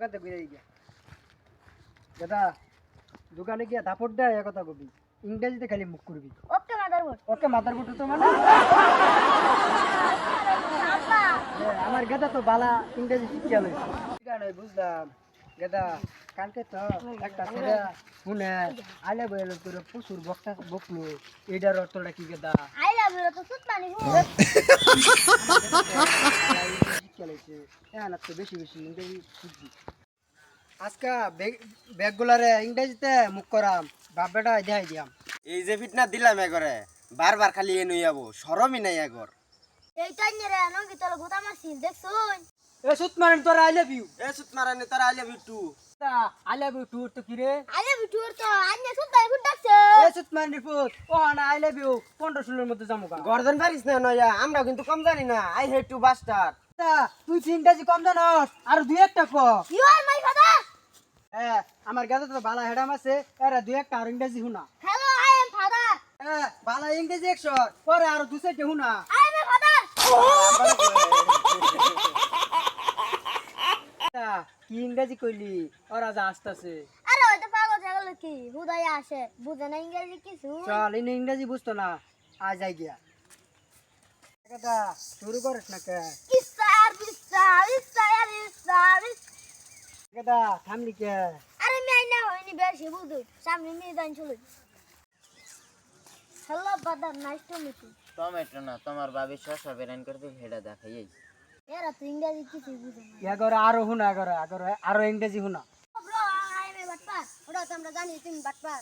দোকানতে ঘুরে গিয়া দাদা দোকানে গিয়া দাপট দেয় এ কথা কবি। ইংরেজিতে খালি মুখ করবি। ওকে মাদারবোর্ড ওকে মাথার বুটু তো মানে? আমার গেদা তো বালা ইংরেজি শিক্ষা লইছে। গান বুঝলাম। গেদা কালকে তো একটা ছেলে শুনে আলে বলে তোর প্রচুর বক্তা বকলো এটার অর্থটা কি গেদা? আই লাভ ইউ তো সুত পানি শিক্ষা লইছে হ্যাঁ না তো বেশি বেশি ইংরেজি আজকা ব্যাগগুলারে ইংরেজিতে মুখ করাম দেখাই দিয়াম। এই যে ফিটনা দিলাম এগরে বারবার খালি এ নই যাব সরমই নাই এগর। এই টাইম রে নঙ্গি তোর গোতা মারছি দেখছুন এ সুত মারেন তোর আই লাভ ইউ এ সুত মারানি তোর I love you too I love you too তো কি রে? আই লাভ ইউ টুর তো আন্নে সুত পানি ফুট ডাকছে এ সুত মারেন রিপোর্ট ও না আই লাভ ইউ পনেরো ষোলোর মধ্যে যাব গা গর্দন পারিস না নয়া? আমরা কিন্তু কম জানি না। আই হেড টু বাস্টার তা, তুই ইংরেজি কম জানস আর দুই একটা ক। ইউ আর মাই ফাদার হ্যাঁ আমার তো বালা হেডাম আছে এরা দুই একটা আর ইংরেজি শুনা। হ্যালো আই এম ফাদার হ্যাঁ বালা ইংরেজি একশো পরে আরও দু চারটে শুনা। আই এম ফাদার কি ইংরেজি কইলি? ওরা যা আসতেছে। আরে ওইটা পাগল জাগল কি হুদাই আসে। বুঝে না ইংরেজি কিছু? চল ইনি ইংরেজি বুঝতো না। আজ আই গিয়া। শুরু করিস না কে এটা থামলি কে আরে মেয়ে না হয়নি বেশি বুঝু সামনে মেয়ে দান চলে hello brother nice to meet you tomato না তোমার ভাবি শসা বেরান করতে হেডা দেখাই এরা তো ইয়া আরও ইংরেজি আমরা জানি তুমি বাটপার